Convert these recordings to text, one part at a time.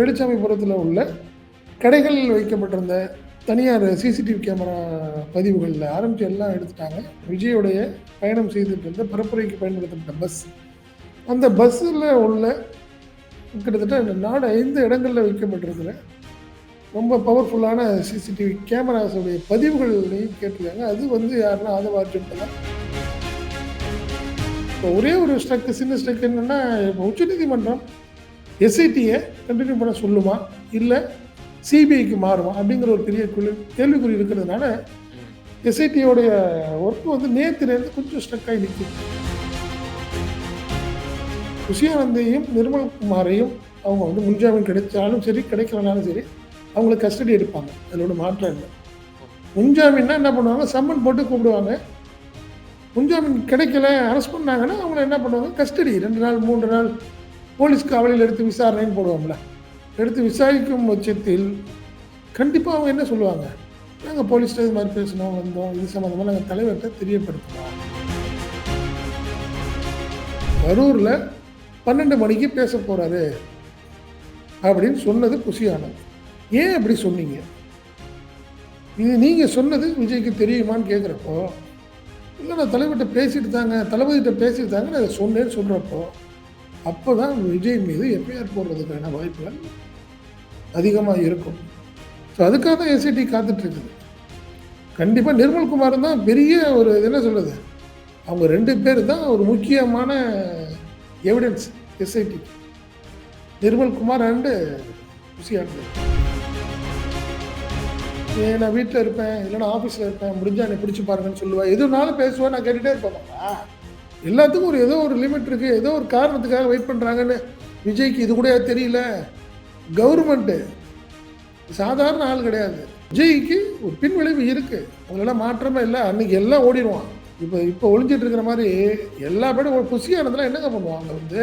வேலுச்சாமிபுரத்தில் உள்ள கடைகளில் வைக்கப்பட்டிருந்த தனியார் சிசிடிவி கேமரா பதிவுகளில் ஆரம்பித்து எல்லாம் எடுத்துட்டாங்க. விஜயுடைய பயணம் செய்துட்டு இருந்த பரப்புரைக்கு பயன்படுத்தப்பட்ட பஸ் அந்த பஸ்ஸில் உள்ள கிட்டத்தட்ட நாடு ஐந்து இடங்களில் வைக்கப்பட்டிருக்கிற ரொம்ப பவர்ஃபுல்லான சிசிடிவி கேமராஸுடைய பதிவுகளையும் கேட்டிருக்காங்க. அது வந்து யாருன்னா ஆதவார்ஜன் தான். இப்போ ஒரே ஒரு ஸ்ட்ரக்கு சின்ன ஸ்ட்ரக் என்னென்னா இப்போ உச்சநீதிமன்றம் எஸ்ஐடியை கண்டினியூ பண்ண சொல்லுமா? இல்லை சிபிஐக்கு மாறுமா? அப்படிங்கிற ஒரு பெரிய குழு கேள்விக்குறி இருக்கிறதுனால எஸ்ஐடியோடைய ஒர்க் வந்து நேற்றுலேருந்து கொஞ்சம் ஸ்ட்ரக் ஆகி குஷியானந்தையும் நிர்மல் குமாரையும் அவங்க வந்து முன்ஜாமீன் கிடைச்சாலும் சரி கிடைக்கலனாலும் சரி அவங்களுக்கு கஸ்டடி எடுப்பாங்க. அதில் ஒன்றும் மாற்றம் இல்லை. முன்ஜாமீன்னா என்ன பண்ணுவாங்க? சம்மன் போட்டு கூப்பிடுவாங்க. முன்ஜாமீன் கிடைக்கல அரெஸ்ட் பண்ணாங்கன்னா அவங்கள என்ன பண்ணுவாங்க? கஸ்டடி ரெண்டு நாள் மூன்று நாள் போலீஸ் காவலில் எடுத்து விசாரணைன்னு போடுவோம்ல. எடுத்து விசாரிக்கும் பட்சத்தில் கண்டிப்பாக அவங்க என்ன சொல்லுவாங்க? நாங்கள் போலீஸ் இது மாதிரி பேசணும் வந்தோம். இது சம்மந்தமாக நாங்கள் தலைவர்கிட்ட தெரியப்படுத்துவோம். கரூரில் பன்னெண்டு மணிக்கு பேச போகிறாரு அப்படின்னு சொன்னது குஷியானது ஏன் அப்படி சொன்னீங்க? இது நீங்கள் சொன்னது விஜய்க்கு தெரியுமான்னு கேட்குறப்போ இல்லை நான் தலைவர்கிட்ட பேசிட்டு தாங்க தளபதிகிட்ட பேசிட்டு தாங்க நான் இதை சொன்னேன்னு சொல்கிறப்போ அப்போ தான் விஜய் மீது எஃப்ஐஆர் போடுறதுக்கான வாய்ப்புகள் அதிகமாக இருக்கும். ஸோ அதுக்காக தான் எஸ்ஐடி காத்துட்ருக்குது கண்டிப்பாக நிர்மல்குமார் தான் பெரிய ஒரு இது என்ன சொல்கிறது அவங்க ரெண்டு பேர் தான் ஒரு முக்கியமான எவிடன்ஸ் எஸ்ஐடி நிர்மல்குமார் அண்டு குஷியானது ஏன் நான் வீட்டில் இருப்பேன் இல்லைன்னா ஆஃபீஸில் இருப்பேன் முடிஞ்சா என்னை பிடிச்சி பாருங்கன்னு சொல்லுவேன் எதுனாலும் பேசுவேன் நான் கேட்டுகிட்டே இருப்பேன். எல்லாத்துக்கும் ஒரு ஏதோ ஒரு லிமிட் இருக்குது ஏதோ ஒரு காரணத்துக்காக வெயிட் பண்ணுறாங்கன்னு விஜய்க்கு இது கூட தெரியல. கவர்மெண்ட்டு சாதாரண ஆள் கிடையாது. விஜய்க்கு ஒரு பின்விளைவு இருக்குது அவங்களெல்லாம் மாற்றமே இல்லை. அன்னைக்கு எல்லாம் ஓடிடுவான். இப்போ இப்போ ஒளிஞ்சிட்டு இருக்கிற மாதிரி எல்லா பேரும் ஒரு குசியானதுலாம் என்னங்க பண்ணுவாங்க வந்து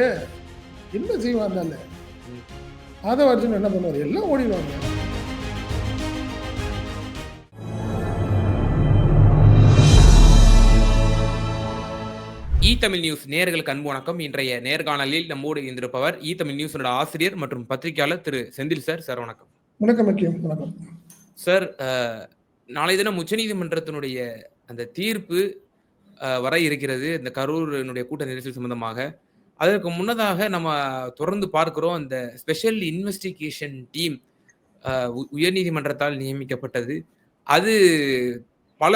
என்ன செய்வாங்க ஆதவர்ஜன் என்ன பண்ணுவார்? எல்லாம் ஓடிடுவாங்க. இ தமிழ் நியூஸ் நேயர்களுக்கு அன்பு வணக்கம். இன்றைய நேர்காணலில் நம்மோடு இருந்திருப்பவர் இ தமிழ் நியூஸோட ஆசிரியர் மற்றும் பத்திரிகையாளர் திரு செந்தில் சார். சார் வணக்கம். வணக்கம் வணக்கம். சார் நாளை தினம் உச்சநீதிமன்றத்தினுடைய அந்த தீர்ப்பு வர இருக்கிறது. இந்த கரூரினுடைய கூட்ட நெரிசல் சம்பந்தமாக. அதற்கு முன்னதாக நம்ம தொடர்ந்து பார்க்கிறோம். அந்த ஸ்பெஷல் இன்வெஸ்டிகேஷன் டீம் உயர்நீதிமன்றத்தால் நியமிக்கப்பட்டது. அது பல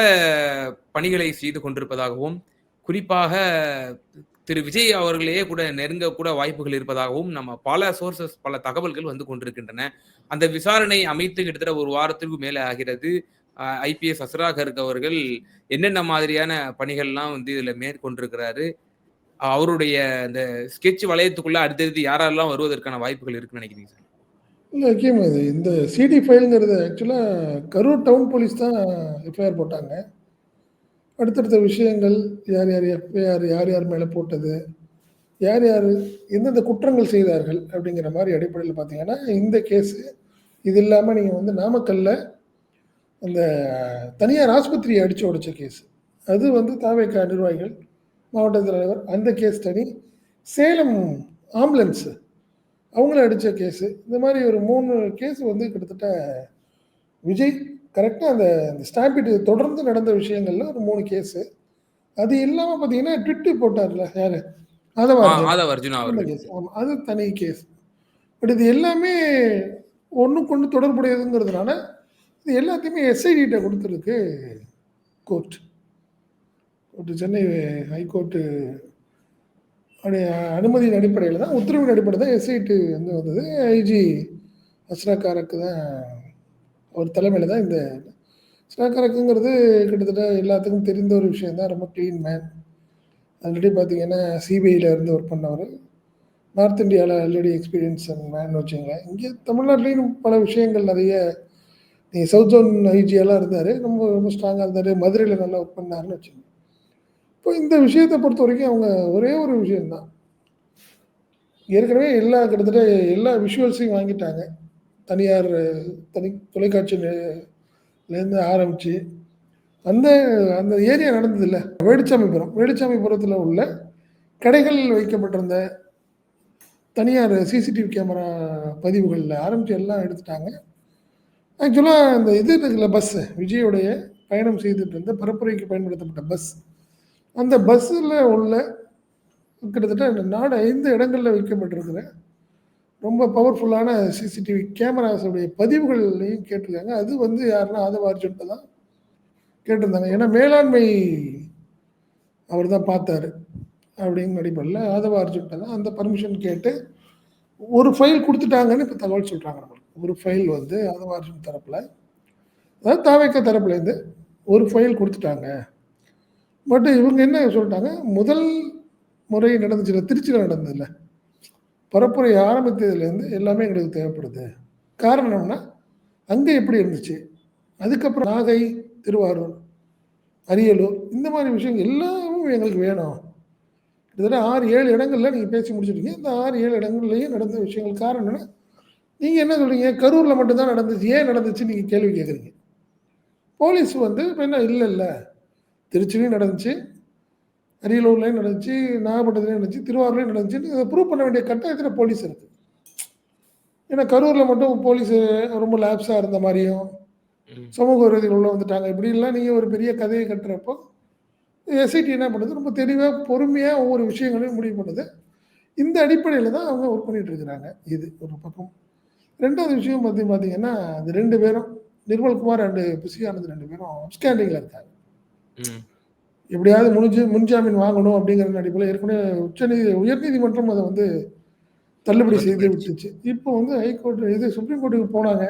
பணிகளை செய்து கொண்டிருப்பதாகவும் குறிப்பாக திரு விஜய் அவர்களையே கூட நெருங்க கூட வாய்ப்புகள் இருப்பதாகவும் நம்ம பல சோர்சஸ் பல தகவல்கள் வந்து கொண்டிருக்கின்றன. அந்த விசாரணை அமைத்து கிட்டத்தட்ட ஒரு வாரத்திற்கு மேலே ஆகிறது. ஐபிஎஸ் அசராகர்க் அவர்கள் என்னென்ன மாதிரியான பணிகள்லாம் வந்து இதில் மேற்கொண்டிருக்கிறாரு அவருடைய அந்த ஸ்கெட்ச் வளையத்துக்குள்ள அடுத்தடுத்து யாரெல்லாம் வருவதற்கான வாய்ப்புகள் இருக்குன்னு நினைக்கிறீங்க சார்? இல்லை முக்கியமாக இது இந்த சிடி ஃபைல்ங்கிறது ஆக்சுவலாக கரூர் டவுன் போலீஸ் தான் எஃப்ஐஆர் போட்டாங்க. அடுத்தடுத்த விஷயங்கள் யார் யார் எஃப்ஐஆர் யார் யார் மேலே போட்டது யார் யார் எந்தெந்த குற்றங்கள் செய்தார்கள் அப்படிங்கிற மாதிரி அடிப்படையில் பார்த்தீங்கன்னா இந்த கேஸு இது இல்லாமல் நீங்கள் வந்து நாமக்கல்ல அந்த தனியார் ஆஸ்பத்திரியை அடித்து உடைச்ச கேஸ் அது வந்து தாவேக்கா நிர்வாகிகள் மாவட்ட தலைவர் அந்த கேஸ் தனி சேலம் ஆம்புலன்ஸு அவங்கள அடித்த கேஸு இந்த மாதிரி ஒரு மூணு கேஸ் வந்து கிட்டத்தட்ட விஜய் கரெக்டாக அந்த அந்த ஸ்டாம்பிட்டு தொடர்ந்து நடந்த விஷயங்கள்ல ஒரு மூணு கேஸு அது இல்லாமல் பார்த்தீங்கன்னா ட்விட்டு போட்டார்ல யார்? அது தனி கேஸ் பட் இது எல்லாமே ஒன்றுக்கு ஒன்று தொடர்புடையதுங்கிறதுனால இது எல்லாத்தையுமே எஸ்ஐடிகிட்ட கொடுத்துருக்கு court court Chennai high court அனுமதியின் அடிப்படையில் தான் உத்தரவின் அடிப்படையில் தான் எஸ்ஐடி வந்து வந்தது. ஐஜி அஸ்ராக்காரக்கு தான் அவர் தலைமையில் தான் இந்த அஸ்ராக்காரக்குங்கிறது கிட்டத்தட்ட எல்லாத்துக்கும் தெரிந்த ஒரு விஷயம் தான். ரொம்ப க்ளீன் மேன் ஆல்ரெடி பார்த்தீங்கன்னா சிபிஐயில் இருந்து ஒர்க் பண்ணவர். நார்த் இந்தியாவில் ஆல்ரெடி எக்ஸ்பீரியன்ஸ் மேன் வச்சுங்க இங்கே தமிழ்நாட்டிலையும் பல விஷயங்கள் நிறைய நீங்கள் சவுத் ஜோன் ஐஜியெல்லாம் இருந்தார் ரொம்ப ரொம்ப ஸ்ட்ராங்காக இருந்தார். மதுரையில் நல்லா ஒர்க் பண்ணாருன்னு வச்சுங்க. இப்போ இந்த விஷயத்தை பொறுத்த வரைக்கும் அவங்க ஒரே ஒரு விஷயம்தான். ஏற்கனவே எல்லா கிட்டத்தட்ட எல்லா விஷுவல்ஸையும் வாங்கிட்டாங்க. தனியார் தனி தொலைக்காட்சியிலேருந்து ஆரம்பித்து அந்த அந்த ஏரியா நடந்தது இல்லை வேலுச்சாமிபுரம் வேலுச்சாமிபுரத்தில் உள்ள கடைகளில் வைக்கப்பட்டிருந்த தனியார் சிசிடிவி கேமரா பதிவுகளில் ஆரம்பித்து எல்லாம் எடுத்துட்டாங்க. ஆக்சுவலாக அந்த இது இருக்குல்ல பஸ்ஸு, விஜயோடைய பயணம் செய்துட்டு இருந்த பரப்புரைக்கு பயன்படுத்தப்பட்ட பஸ். அந்த பஸ்ஸில் உள்ள கிட்டத்தட்ட நாடு ஐந்து இடங்களில் வைக்கப்பட்டிருக்கிற ரொம்ப பவர்ஃபுல்லான சிசிடிவி கேமராஸுடைய பதிவுகள்லையும் கேட்டிருக்காங்க. அது வந்து யாருன்னா ஆதவ அர்ஜுன்ட்ட தான் கேட்டிருந்தாங்க. ஏன்னா மேலாண்மை அவர் தான் பார்த்தாரு. அப்படின்னு அடிப்படையில ஆதவ அர்ஜுன்ட்ட தான் அந்த பர்மிஷன் கேட்டு ஒரு ஃபைல் கொடுத்துட்டாங்கன்னு இப்போ தகவல் சொல்கிறாங்க நம்மளுக்கு. ஒரு ஃபைல் வந்து ஆதவ அர்ஜுன் தரப்பில் அதாவது தாவேக்கா தரப்புலேருந்து ஒரு ஃபைல் கொடுத்துட்டாங்க பட் இவங்க என்ன சொல்லிட்டாங்க முதல் முறை நடந்துச்சுல்ல, திருச்சியில் நடந்ததில்லை பரப்புரை ஆரம்பித்ததுலேருந்து எல்லாமே எங்களுக்கு தேவைப்படுது. காரணம் அங்கே எப்படி இருந்துச்சு? அதுக்கப்புறம் நாகை, திருவாரூர், அரியலூர் இந்த மாதிரி விஷயங்கள் எல்லாமும் எங்களுக்கு வேணும். கிட்டத்தட்ட ஆறு ஏழு இடங்களில் நீங்கள் பேசி முடிச்சிட்டீங்க. இந்த ஆறு ஏழு இடங்கள்லையும் நடந்த விஷயங்கள் காரணம் நீங்கள் என்ன சொல்கிறீங்க கரூரில் மட்டும்தான் நடந்துச்சு. ஏன் நடந்துச்சுன்னு நீங்கள் கேள்வி கேட்குறீங்க. போலீஸ் வந்து இப்போ என்ன இல்லை இல்லை திருச்சிலையும் நடந்துச்சு. அரியலூர்லயும் நடந்துச்சு. நாகப்பட்டினத்துலயும் நடந்துச்சு. திருவாரூர்லயும் நடந்துச்சுன்னு இத ப்ரூவ் பண்ண வேண்டிய கட்டாயத்துல போலீஸ் இருக்கு. ஏன்னா கரூர்ல மட்டும் போலீஸ் ரொம்ப லேப்ஸா இருந்த மாரியும், ம். சமூக விரோதிகள் உள்ள வந்துட்டாங்க. இப்படிலாம் நீங்க ஒரு பெரிய கதைய கட்டுறப்போ, எஸ்ஐடி என்ன பண்ணுது, ரொம்ப தெளிவா, பொறுமையா ஒவ்வொரு விஷயங்களையும் முடிவு பண்ணுது. இந்த அடிப்படையில தான் அவங்க ஒர்க் பண்ணிட்டு இருக்கிறாங்க. இது ஒரு பக்கம். 2வது விஷயம் பத்தி பார்த்தீங்கன்னா, அந்த 2 பேரும் நிர்மல்குமார் அண்ட் ஆனந்த் 2 பேரும் அப்ஸ்காண்டிங்ல இருக்காங்க. எப்படியாவது முன்ஜ முன்ஜாமீன் வாங்கணும் அப்படிங்கிற அடிப்படையில ஏற்கனவே உச்சநீதி உயர்நீதிமன்றம் அத வந்து தள்ளுபடி செய்து விட்டுச்சு. இப்போ வந்து ஹைகோர்ட் இது சுப்ரீம் கோர்ட்டுக்கு போனாங்க.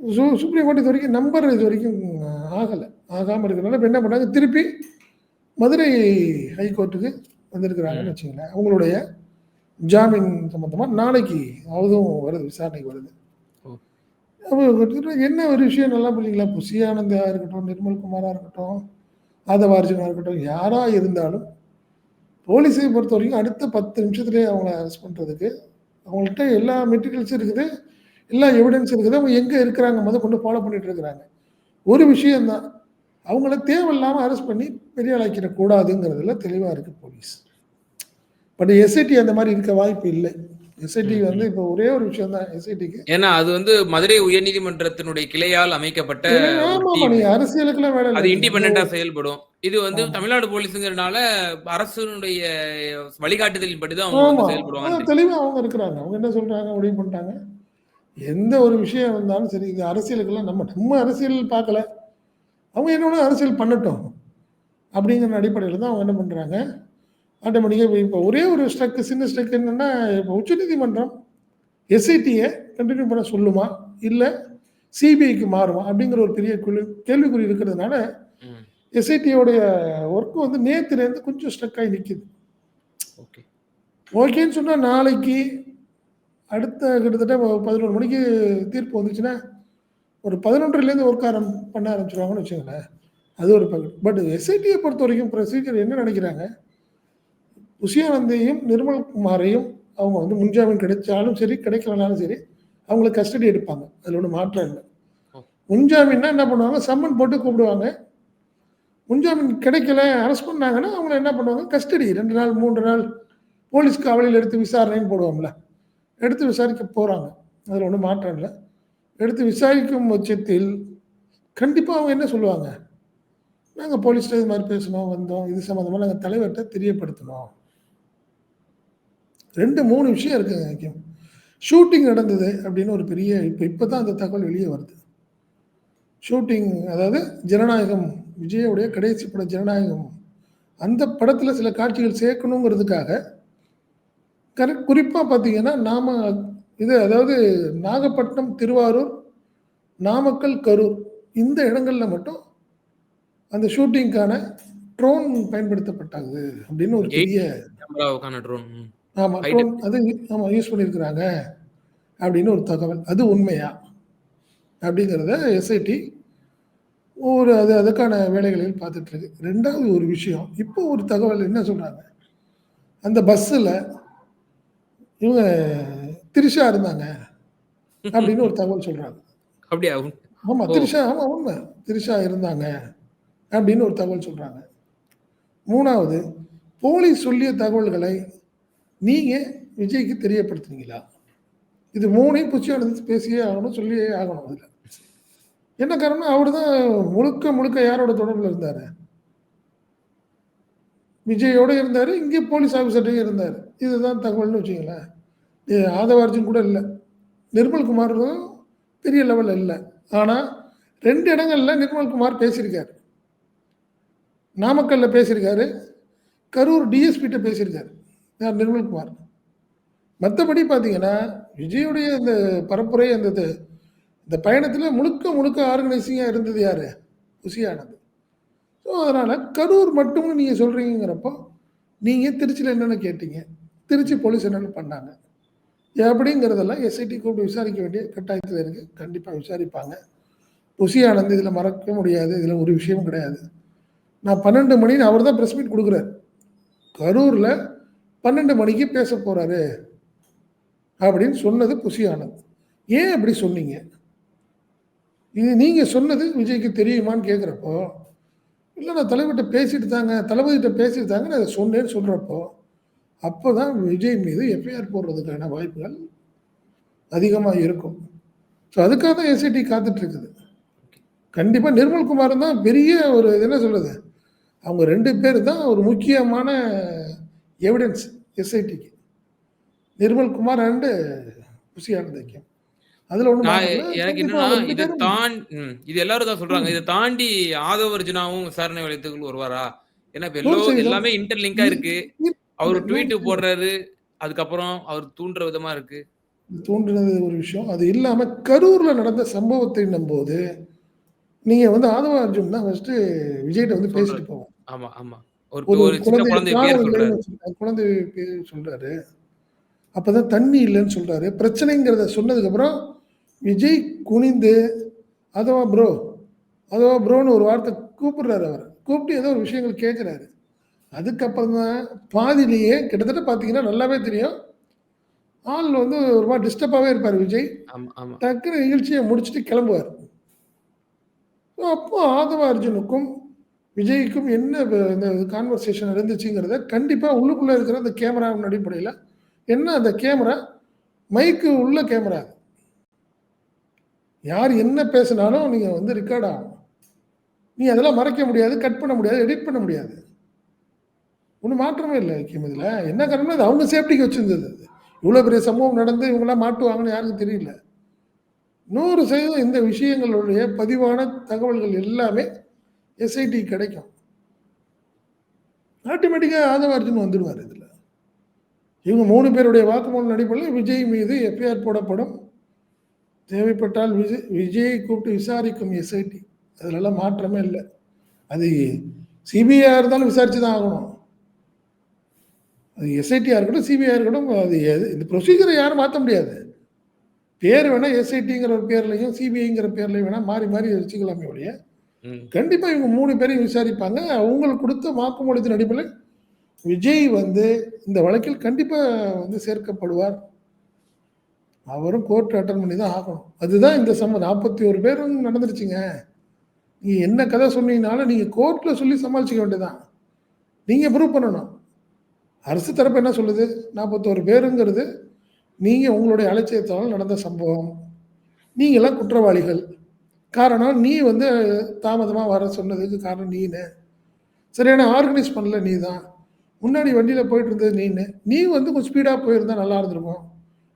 சு சுப்ரீம் கோர்ட் இதுவரைக்கும் நம்பர் இதுவரைக்கும் ஆகல. ஆகாம இருக்கிறனால இப்ப என்ன பண்ணாங்க, திருப்பி மதுரை ஹைகோர்ட்டுக்கு வந்திருக்கிறாங்கன்னு ம். வச்சுக்கங்களேன். அவங்களுடைய ஜாமீன் சம்பந்தமா நாளைக்கு அதுவும் வருது, விசாரணைக்கு வருது. அப்ப என்ன ஒரு விஷயம் நல்லா புரியுதுங்களா? புசி ஆனந்தா இருக்கட்டும், நிர்மல்குமாரா இருக்கட்டும், ஆதவ அர்ஜுனா இருக்கட்டும், யாரா இருந்தாலும் போலீஸை பொறுத்த வரைக்கும் அடுத்த பத்து நிமிஷத்துலேயே அவங்கள அரெஸ்ட் பண்ணுறதுக்கு அவங்கள்ட்ட எல்லா மெட்டீரியல்ஸும் இருக்குது. எல்லா எவிடன்ஸ் இருக்குது. அவங்க எங்கே இருக்கிறாங்க மொதற்கொண்டு ஃபாலோ பண்ணிட்டு இருக்கிறாங்க. ஒரு விஷயந்தான் அவங்கள தேவையில்லாமல் அரெஸ்ட் பண்ணி பெரிய ஆளாக்கிற தெளிவாக இருக்குது போலீஸ். பட் எஸ்ஐடி அந்த மாதிரி இருக்க வாய்ப்பு இல்லை. எஸ்ஐடி வந்து. இப்ப ஒரே ஒரு விஷயம் தான் எஸ்ஐடிக்கு. ஏன்னா அது வந்து மதுரை உயர்நீதிமன்றத்தினுடைய கிளையால் அமைக்கப்பட்ட அரசியலுக்கெல்லாம் வேலை அது வந்து செயல்படும். இது வந்து. தமிழ்நாடு போலீஸ்ங்கிறனால அரசினுடைய வழிகாட்டுதலின்படி தான் அவங்க செயல்படுவாங்கன்றீங்க. தெளிவா அவங்க இருக்கிறாங்க. அவங்க என்ன சொல்றாங்க, முடிவு பண்ணிட்டாங்க. எந்த ஒரு விஷயம் இருந்தாலும் சரி, இது அரசியலுக்கெல்லாம் நம்ம நம்ம அரசியல் பார்க்கல. அவங்க என்ன வேணா அரசியல் பண்ணட்டும். அப்படிங்கிற அடிப்படையில தான் அவங்க என்ன பண்றாங்க, ஆட்டோமேட்டிக்கா இப்ப ஒரே ஒரு ஸ்ட்ரக் சின்ன ஸ்ட்ரக் என்னன்னா, இப்ப உச்சநீதிமன்றம் எஸ்ஐடிய கன்டின்யூ பண்ண சொல்லுமா? இல்ல சிபிஐக்கு மாறுமா? அப்படிங்கிற ஒரு பெரிய குழு கேள்விக்குறி இருக்கிறதுனால. எஸ்ஐடியோடைய ஒர்க் வந்து நேத்துலேருந்து கொஞ்சம் ஸ்ட்ரக் ஆகி நிக்குது. ஓகே. ஓகேன்னு சொன்னா நாளைக்கு அடுத்த கிட்டத்தட்ட 11 மணிக்கு தீர்ப்பு வந்துச்சுன்னா, ஒரு 11:30லேருந்து ஒர்க் ஆரம் பண்ண ஆரம்பிச்சுருவாங்கன்னு வச்சுக்கங்களேன். அது ஒரு பக்கம். பட் எஸ்ஐடிய பொறுத்தவரைக்கும் ப்ரொசீஜர் என்ன நினைக்கிறாங்க, உஷியானந்தையும் நிர்மல் குமாரையும் அவங்க வந்து முன்ஜாமீன் கிடைச்சாலும் சரி, கிடைக்கலனாலும் சரி, அவங்களை கஸ்டடி எடுப்பாங்க. அதில் ஒன்றும் மாற்றம் இல்லை முன்ஜாமீன்னா என்ன பண்ணுவாங்க, சம்மன் போட்டு கூப்பிடுவாங்க. முன்ஜாமீன் கிடைக்கல, அரெஸ்ட் பண்ணாங்கன்னா, அவங்கள என்ன பண்ணுவாங்க, கஸ்டடி ரெண்டு நாள், மூன்று நாள் போலீஸ் காவலில் எடுத்து விசாரணைன்னு போடுவோம்ல. எடுத்து விசாரிக்க போகிறாங்க அதில் ஒன்றும் மாற்றம் இல்லை எடுத்து விசாரிக்கும் பட்சத்தில், கண்டிப்பாக அவங்க என்ன சொல்லுவாங்க, நாங்கள் போலீஸ்ல இது மாதிரி பேசணும் வந்தோம். இது சம்மந்தமாக நாங்கள் தலைவர்கிட்ட தெரியப்படுத்தணும் 2, 3 விஷயம் இருக்குங்க முக்கியம். ஷூட்டிங் நடந்தது அப்படின்னு ஒரு பெரிய இப்ப இப்ப தான் அந்த தகவல் வெளிய வருது. ஷூட்டிங் அதாவது ஜனநாயகம் விஜயோடைய கடைசி படம் ஜனநாயகம். அந்த படத்துல சில காட்சிகள் சேர்க்கணுங்கிறதுக்காக, கரெக்ட் குறிப்பா பார்த்தீங்கன்னா, நாம இது அதாவது நாகப்பட்டினம், திருவாரூர், நாமக்கல், கரூர் இந்த இடங்கள்ல மட்டும் அந்த ஷூட்டிங்க்கான ட்ரோன் பயன்படுத்தப்பட்டது அப்படின்னு ஒரு பெரிய ட்ரோன். ஆமா. ட்ரோன். அது ஆமா யூஸ் பண்ணியிருக்கிறாங்க. அப்படின்னு ஒரு தகவல். அது உண்மையா? அப்படிங்கிறத எஸ்ஐடி ஒரு அது அதுக்கான வேலைகளில் பார்த்துட்டு இருக்கு. 2வது ஒரு விஷயம், இப்போ ஒரு தகவல் என்ன சொல்றாங்க, அந்த பஸ்ஸுல இவங்க திரிஷா இருந்தாங்க. அப்படின்னு ஒரு தகவல் சொல்றாங்க. அப்படியா? உண் ஆமா. ஓ! திரிஷா ஆமா உண்ம. திரிஷா இருந்தாங்க. அப்படின்னு ஒரு தகவல் சொல்றாங்க. 3வது போலீஸ் சொல்லிய தகவல்களை நீங்கள் விஜய்க்கு தெரியப்படுத்துனீங்களா? இது 3யும் புஷி ஆனந்த் பேசியே ஆகணும், சொல்லியே ஆகணும் அதில் என்ன காரணம் அவர் தான் முழுக்க, முழுக்க யாரோட தொடர்பில் இருந்தார் விஜயோடு இருந்தார் இங்கே போலீஸ் ஆஃபீஸர்கிட்டையும் இருந்தார் இதுதான் தகவல்னு வச்சுங்களேன் எ கூட இல்லை நிர்மல் குமாரும் பெரிய லெவலில் இல்லை ஆனால் ரெண்டு இடங்களில் நிர்மல் குமார் பேசியிருக்காரு. நாமக்கல்ல பேசியிருக்காரு. கரூர் டிஎஸ்பிகிட்ட பேசியிருக்காரு. யார் நிர்மல் குமார். மற்றபடி பார்த்தீங்கன்னா, விஜயுடைய இந்த பரப்புரை அந்த இது இந்த பயணத்தில் முழுக்க, முழுக்க ஆர்கனைசிங்காக இருந்தது யார் புஷி ஸோ, அதனால் கரூர் மட்டும்னு நீங்கள் சொல்கிறீங்கிறப்போ நீங்கள் திருச்சியில் என்னென்ன கேட்டீங்க? திருச்சி போலீஸ் என்னென்ன பண்ணாங்க? எப்படிங்கிறதெல்லாம் எஸ்ஐடி கூப்பிட்டு விசாரிக்க வேண்டிய கட்டாயத்தில் இருக்குது கண்டிப்பாக விசாரிப்பாங்க. புஷி ஆனந்த் இதில் மறக்க முடியாது. இதில் ஒரு விஷயமும் கிடையாது. நான் 12 மணின்னு அவர் தான் ப்ரெஸ் மீட் குடுக்குறாரு. கரூரில் 12 மணிக்கு பேச போகிறாரு அப்படின்னு சொன்னது புஷி ஏன் அப்படி சொன்னீங்க? இது நீங்கள் சொன்னது விஜய்க்கு தெரியுமான்னு கேட்குறப்போ இல்லை நான் தலைவர்கிட்ட பேசிட்டு தாங்க, தளபதிகிட்ட பேசிட்டு தாங்க நான் அதை சொன்னேன்னு சொல்கிறப்போ அப்போ தான் விஜய் மீது எஃப்ஐஆர் போடுறதுக்கான வாய்ப்புகள் அதிகமாக இருக்கும். ஸோ, அதுக்காக தான் எஸ்ஐடி காத்துட்ருக்குது கண்டிப்பாக நிர்மல்குமார் நிர்மல் தான் பெரிய ஒரு இது என்ன சொல்கிறது அவங்க ரெண்டு பேர் தான் ஒரு முக்கியமான எவிடன்ஸ் எஸ்ஐடிக்கு. நிர்மல் குமார் அண்ட் புஷி ஆனந்த். அதுல இல்ல. எனக்கு என்னன்னா, அவங்க 2 இத ம். இது எல்லாரும் தான் சொல்றாங்க. இத தாண்டி ஆதவ அர்ஜுனாவும் விசாரணை வளையத்துக்குள் வருவாரா? ஏன்னா இப்ப எல்லோ 100% எல்லாமே இன்டர்லிங்கா இருக்கு. அவரு 100% ட்வீட் போடுறாரு. அதுக்கப்புறம் அவர் தூண்டுற விதமா இருக்கு. தூண்டினது ஒரு விஷயம். அது இல்லாம கரூர்ல நடந்த சம்பவத்தின்னும்போது, நீங்க வந்து ஆதவ அர்ஜுன் தான் ஃபர்ஸ்ட்டு விஜய்ட்ட வந்து. பேசிட்டு போவார். ஆமா, ஆமா. ஒரு சின்ன குழந்தை பேர் சொல்றாரு. வச்சுக்கோங்க. குழந்தை பேர் சொல்றாரு. அப்பதான் தண்ணி இல்லன்னு சொல்றாரு. பிரச்சனைங்கிறத சொன்னதுக்கப்புறம், விஜய் குனிந்து, "அதவா ப்ரோ, அதவா ப்ரோன்னு" ஒரு வார்த்தை கூப்பிடுறாரு அவர. கூப்பிட்டு ஏதோ ஒரு விஷயங்கள் கேட்கிறாரு. அதுக்கப்புறம் தான் பாதியிலேயே கிட்டத்தட்ட பார்த்தீங்கன்னா, நல்லாவே தெரியும். ஆள் வந்து ஒரு மாரி டிஸ்டர்பாவே இருப்பாரு விஜய். ஆமா, ஆமா. டக்குனு நிகழ்ச்சிய முடிச்சுட்டு கிளம்புவாரு. அப்போ ஆதவ அர்ஜுனுக்கும், விஜய்க்கும் என்ன இந்த கான்வர்சேஷன் இருந்துச்சுங்கிறத கண்டிப்பாக உள்ளுக்குள்ளே இருக்கிற அந்த கேமராவின் அடிப்படையில் என்ன அந்த கேமரா, மைக்கு உள்ள கேமரா அது. யார் என்ன பேசினாலும் நீங்கள் வந்து ரெக்கார்ட் ஆகும். நீ அதெல்லாம் மறைக்க முடியாது, கட் பண்ண முடியாது, எடிட் பண்ண முடியாது. ஒன்றும் மாற்றமே இல்லை ஐக்கியம் இதில் என்ன காரணம்னா, அது அவங்க சேஃப்டிக்கு வச்சுருந்தது இவ்வளோ பெரிய சம்பவம் நடந்து இவங்களாம் மாட்டுவாங்கன்னு யாருக்கும் தெரியல. 100% இந்த விஷயங்களுடைய பதிவான தகவல்கள் எல்லாமே எஸ்ஐடி கிடைக்கும். ஆட்டோமேட்டிக்காக ஆதவார்ஜுன் வந்துடுவார் இதில் இவங்க மூணு பேருடைய வாக்குமூலம் அடிப்படையில் விஜய் மீது எஃப்ஐஆர் போடப்படும். தேவைப்பட்டால் விஜய் விஜயை கூப்பிட்டு விசாரிக்கும் எஸ்ஐடி. அதிலெல்லாம் மாற்றமே இல்லை அது சிபிஐயாக இருந்தாலும் விசாரிச்சு தான் ஆகணும். அது எஸ்ஐடியாக இருக்கட்டும், சிபிஐயாக இருக்கட்டும், அது எது இந்த ப்ரொசீஜரை யாரும் மாற்ற முடியாது. பேர் வேணால் எஸ்ஐடிங்கிற ஒரு பேர்லயும், சிபிஐங்கிற பேர்லையும் வேணால் மாறி, மாறி வச்சுக்கலாமே ஒழிய, ம். கண்டிப்பா இவங்க மூணு பேரையும் விசாரிப்பாங்க. அவங்களுக்கு கொடுத்த வாக்குமூலத்தின் அடிப்படையில் விஜய் வந்து இந்த வழக்கில் கண்டிப்பா வந்து சேர்க்கப்படுவார். அவரும் கோர்ட் அட்டன் பண்ணி தான் ஆகணும். அதுதான் இந்த சம்ம 41 பேரும் நடந்துருச்சுங்க. நீங்க என்ன கதை சொன்னீங்கனாலும் நீங்க கோர்ட்ல சொல்லி சமாளிச்சுக்க வேண்டியதான் நீங்க ப்ரூவ் பண்ணணும். அரசு தரப்பு என்ன சொல்லுது? 41 பேருங்கிறது, நீங்க உங்களுடைய அலட்சியத்தால் நடந்த சம்பவம். நீங்களாம் குற்றவாளிகள். காரணம் நீ வந்து தாமதமாக வர சொன்னதுக்கு காரணம் நீனு. சரியான ஆர்கனைஸ் பண்ணல நீ தான். முன்னாடி வண்டியில் போயிட்டு இருந்தது நீனு. நீ வந்து கொஞ்சம் ஸ்பீடாக போயிருந்தா நல்லா இருந்திருக்கும்.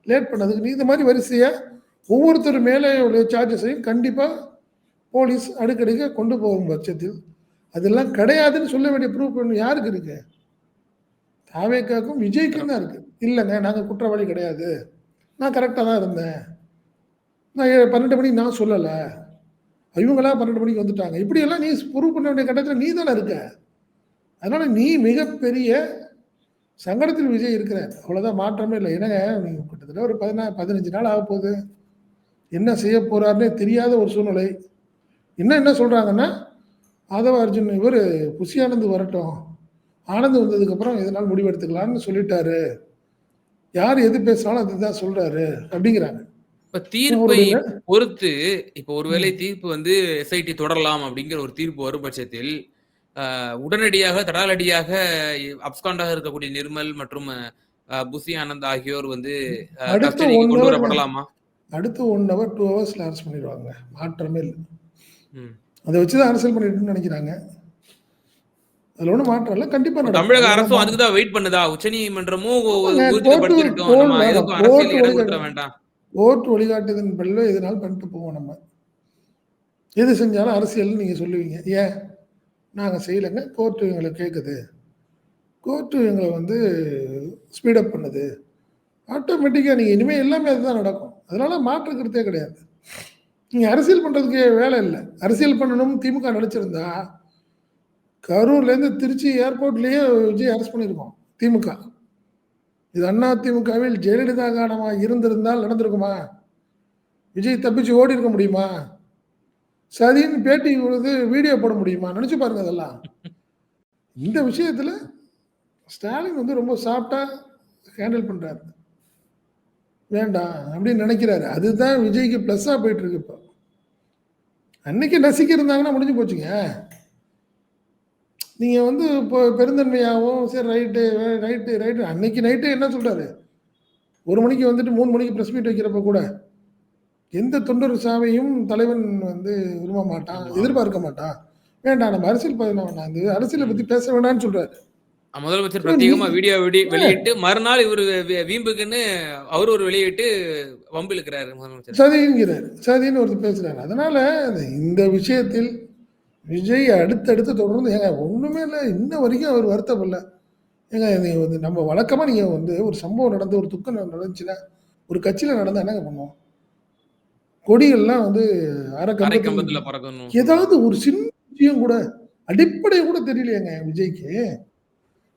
லேட் பண்ணதுக்கு நீ இந்த மாதிரி வரிசையாக ஒவ்வொருத்தர் மேலே உள்ள சார்ஜஸையும் கண்டிப்பாக போலீஸ் அடுக்கடுக்கா கொண்டு போகும் பட்சத்தில், அதெல்லாம் கிடையாதுன்னு சொல்ல வேண்டிய ப்ரூஃப் பண்ண யாருக்கு இருக்கு? தாவேக்காக்கும், விஜய்க்கும் தான் இருக்குது இல்லைங்க நாங்கள் குற்றவாளி கிடையாது. நான் கரெக்டாக தான் இருந்தேன். நான் பன்னெண்டு மணிக்கு நான் சொல்லலை இவங்களாம் பன்னெண்டு மணிக்கு வந்துட்டாங்க. இப்படியெல்லாம் நீ ப்ரூவ் பண்ண வேண்டிய கட்டத்தில் நீ தானே இருக்க. அதனால நீ மிகப்பெரிய சங்கடத்தில் விஜய் இருக்கிறார். அவ்வளோதான் மாற்றமே இல்லை என்னங்க கிட்டத்தட்ட ஒரு 16 15 நாள் ஆகப்போகுது. என்ன செய்ய போறாருன்னே தெரியாத ஒரு சூழ்நிலை. இன்னும் என்ன சொல்கிறாங்கன்னா ஆதவ அர்ஜுன் இவரு புஷி ஆனந்து வரட்டும். ஆனந்த் வந்ததுக்கப்புறம் இதனால் முடிவெடுத்துக்கலான்னு சொல்லிட்டாரு. யார் எது பேசினாலும் அதுதான் சொல்கிறாரு அப்படிங்கிறாங்க. இப்ப தீர்ப்பை பொறுத்து, இப்ப ஒருவேளை. தீர்ப்பு வந்து எஸ்ஐடி தொடரலாம் அப்படிங்கிற ஒரு தீர்ப்பு வரும் பட்சத்தில், உடனடியாக தடாலடியாக அப்ஸ்காண்டாக இருக்கக்கூடிய நிர்மல் மற்றும் புசி ஆனந்த் ஆகியோர் வந்து அ அடுத்த கஸ்டடிக்கு 1 கொண்டு வரப்படலாமா? அடுத்த 1 ஹவர் 2 ஹவர்ஸ்ல அரெஸ்ட் பண்ணிருவாங்க. மாற்றமே இல்ல. அத வச்சு தான் அரசியல் பண்ணிட்டுன்னு நெனைக்கிறாங்க. அதுல ஒண்ணும் மாற்றம் இல்ல. கண்டிப்பா. தமிழக அரசும் அதுக்கு தான் வெயிட் பண்ணுதா? வழிகாட்டு கொடுத்துற வேண்டாம். ஓட்டு வழிகாட்டுதன் பிள்ளை எதுனாலும் பண்ணிட்டு போவோம் நம்ம. எது செஞ்சாலும் அரசியல்னு நீங்கள் சொல்லுவீங்க. ஏன்? நாங்கள் செய்யலங்க. கோர்ட்டு எங்களை கேட்குது கோர்ட்டு எங்களை வந்து ஸ்பீடப் பண்ணுது. ஆட்டோமேட்டிக்காக நீங்கள் இனிமேல் எல்லாமே அதுதான் நடக்கும். அதனால மாற்றுக்கிறதே கிடையாது. நீங்கள் அரசியல் பண்ணுறதுக்கு வேலை இல்லை அரசியல் பண்ணணும்னு திமுக நினச்சிருந்தா கரூர்லேருந்து திருச்சி ஏர்போர்ட்லேயே விஜய் அரெஸ்ட் பண்ணியிருக்கோம். திமுக. இது அண்ணா திமுகவில் ஜெயலலிதா காலமா இருந்திருந்தால் நடந்திருக்குமா? விஜய் தப்பிச்சு ஓடி இருக்க முடியுமா? சதின்னு பேட்டி கொடுத்து வீடியோ போட முடியுமா? நினச்சி பாருங்க அதெல்லாம். இந்த விஷயத்துல ஸ்டாலின் வந்து ரொம்ப சாஃப்ட்டா ஹேண்டில் பண்றாரு. வேண்டாம் அப்படின்னு நினைக்கிறாரு அதுதான் விஜய்க்கு ப்ளஸ்ஸாக போயிட்டு இருக்கு இப்போ. அன்னைக்கு நசுக்கியிருந்தாங்கன்னா முடிஞ்சு போச்சுங்க. நீங்க வந்து இப்போ பெருந்தன்மையாவும் சரி ரைட்டு ரைட்டு ரைட்டு அன்னைக்கு நைட்டே என்ன சொல்றாரு? 1 மணிக்கு வந்துட்டு 3 மணிக்கு பிரஸ் மீட் வைக்கிறப்ப கூட, எந்த தொண்டர் சாவையும் தலைவன் வந்து விரும்ப மாட்டான். எதிர்பார்க்க மாட்டான். வேண்டாம் நம்ம அரசியல். இந்த அரசியல பத்தி பேச வேணாம்னு சொல்றாரு. அ முதலமைச்சர் பிரத்யேகமா வீடியோ. வெளியிட்டு மறுநாள் இவரு வீம்புக்குன்னு அவரு ஒரு வெளியிட்டு வம்பு இழுக்கிறாரு முதலமைச்சர். சதிங்கிறாரு. சதின்னு ஒருத்தர் பேசுறாரு. அதனால இந்த விஷயத்தில் விஜய் அடுத்தடுத்து தொடர்ந்து ஏங்க ஒண்ணுமே இல்ல. இன்ன வரைக்கும் அவர் வருத்தப்படல. ஏங்க நீங்க வந்து நம்ம வழக்கமா நீங்க வந்து ஒரு சம்பவம் நடந்து ஒரு துக்கம் நடந்துச்சுன்னா, ஒரு கட்சியில நடந்தா என்னங்க பண்ணுவோம்? கொடிகள்லாம் வந்து அரை அரை கம்பத்தில் கம்பத்துல பறக்கணும். ஏதாவது ஒரு சின்ன விஷயம் கூட அடிப்படை கூட தெரியலையேங்க விஜய்க்கு.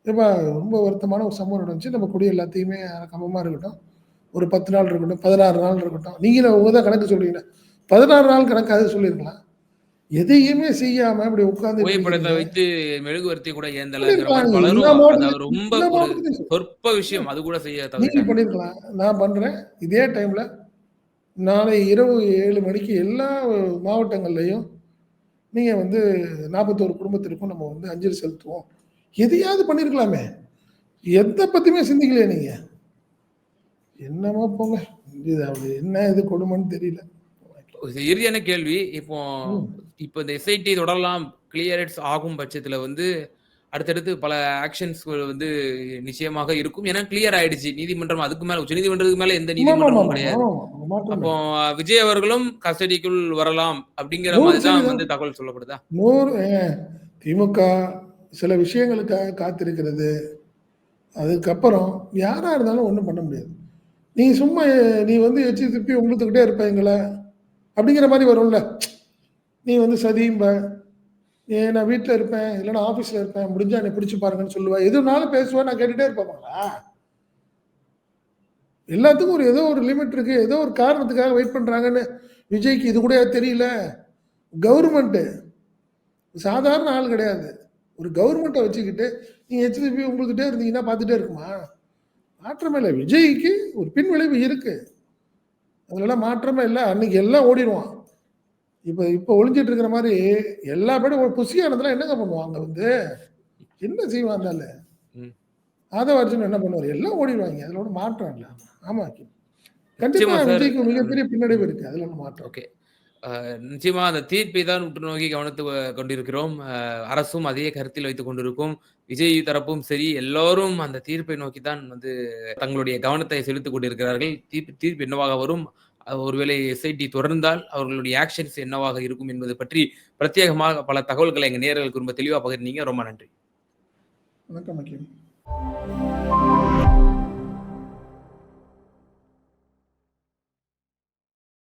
ஏப்பா ரொம்ப வருத்தமான ஒரு சம்பவம் நடந்துச்சு. நம்ம கொடி எல்லாத்தையுமே அரை கம்பமா இருக்கட்டும். ஒரு 10 நாள் இருக்கட்டும், 16 நாள் இருக்கட்டும். நீங்க உங்க தான் கணக்கு சொல்றீங்க. 16 நாள் கணக்காவது சொல்லியிருக்கலாம். எதையுமே செய்யாம இப்படி உட்கார்ந்துட்டு புகைப்படத்த. வைத்து மெழுகுவர்த்தி கூட மாவட்டத்திலும் ரொம்ப சொற்ப விஷயம். அது கூட செய்ய நீங்க தவறிட்டாங்க. பண்ணியிருக்கலாம். நான் பண்றேன். இதே டைம்ல நாளை இரவு 7 மணிக்கு எல்லா மாவட்டங்கள்லயும் நீங்க வந்து 41 குடும்பத்திற்கும் நம்ம வந்து அஞ்சலி செலுத்துவோம். எதையாவது பண்ணியிருக்கலாமே. எத பத்தியுமே சிந்திக்கலையே நீங்க. என்னமோ போங்க. இது அப்படி என்ன இது கொடுமைன்னு தெரியல. இறுதியான கேள்வி. இப்போ. இப்ப இந்த எஸ்ஐடி தொடரலாம் கிளியரன்ஸ் ஆகும் பட்சத்துல வந்து அடுத்தடுத்து பல ஆக்ஷன்ஸ் வந்து நிச்சயமாக இருக்கும். ஏன்னா கிளியர் ஆயிடுச்சு. நீதிமன்றம் அதுக்கு மேல உச்சநீதிமன்றத்துக்கு மேல எந்த நீதிமன்றமும். கிடையாது. அப்போ. விஜய் அவர்களும் கஸ்டடிக்குள் வரலாம் அப்படிங்கிற 100 மாரி தான். வந்து தகவல் சொல்லப்படுதா? 100 ஏங்க திமுக சில விஷயங்களுக்காக காத்திருக்கிறது. அதுக்கப்புறம் யாரா இருந்தாலும் ஒண்ணும் பண்ண முடியாது. நீ சும்மா நீ வந்து எச்சி துப்பி உமிழ்ந்துகிட்டே இருப்ப எங்கள. அப்படிங்கிற மாரி வரும்ல. நீ வந்து சதியும்ப ஏ நான் வீட்டில் இருப்பேன். இல்லைன்னா ஆஃபீஸில் இருப்பேன். முடிஞ்சா என்னை பிடிச்சி பாருங்கன்னு சொல்லுவேன் எதுனாலும் பேசுவேன் நான் கேட்டுகிட்டே இருப்பேன்ங்களா? எல்லாத்துக்கும் ஒரு ஏதோ ஒரு லிமிட் இருக்கு. ஏதோ ஒரு காரணத்துக்காக வெயிட் பண்ணுறாங்கன்னு விஜய்க்கு இது கூட தெரியல? கவர்மெண்ட்டு சாதாரண ஆள் கிடையாது. ஒரு கவர்மெண்ட்டை வச்சுக்கிட்டு நீங்கள் ஹெச்டிபி உங்கள்கிட்டே இருந்தீங்கன்னா பார்த்துட்டே இருக்குமா? மாற்றமே இல்லை விஜய்க்கு ஒரு பின்விளைவு இருக்குது அதிலெல்லாம் மாற்றமே இல்லை அன்னைக்கு எல்லாம் ஓடிடுவான் இப்ப இப்ப ஒளிஞ்சிட்டு இருக்கிற மாரி எல்லா பேரும் புசியானதெல்லாம் என்னங்க பண்ணுவாங்க வந்து? என்ன செய்வான் அந்த ஆளு? ம். ஆதவ என்ன பண்ணுவாரு? எல்லாம் ஓடிருவாங்க. அதுல ஒண்ணும் மாற்றம் இல்ல. ஆமா. கண்டிப்பா நிச்சயமா சார். விஜய்க்கு. மிகப்பெரிய பின்னடைவு இருக்கு. அதுல ஒண்ணும் மாற்றம். ஓகே. நிச்சயமா அந்த தீர்ப்பை தான் உற்று நோக்கி கவனித்து கொண்டிருக்கிறோம். அரசும் அதையே கருத்தில் வைத்துக் கொண்டிருக்கும். விஜய் தரப்பும் சரி, எல்லோரும் அந்த தீர்ப்பை நோக்கி தான் வந்து தங்களுடைய கவனத்தை செலுத்திக் கொண்டிருக்கிறார்கள். தீர்ப்பு தீர்ப்பு என்னவாக வரும்? ஒருவேளை எஸ்ஐடி தொடர்ந்தால் அவர்களுடைய ஆக்ஷன்ஸ் என்னவாக இருக்கும் என்பது பற்றி பிரத்யேகமாக பல தகவல்களை எங்கள் நேர்களுக்கு ரொம்ப தெளிவாக பகிர்ந்தீங்க. ரொம்ப நன்றி. வணக்கம்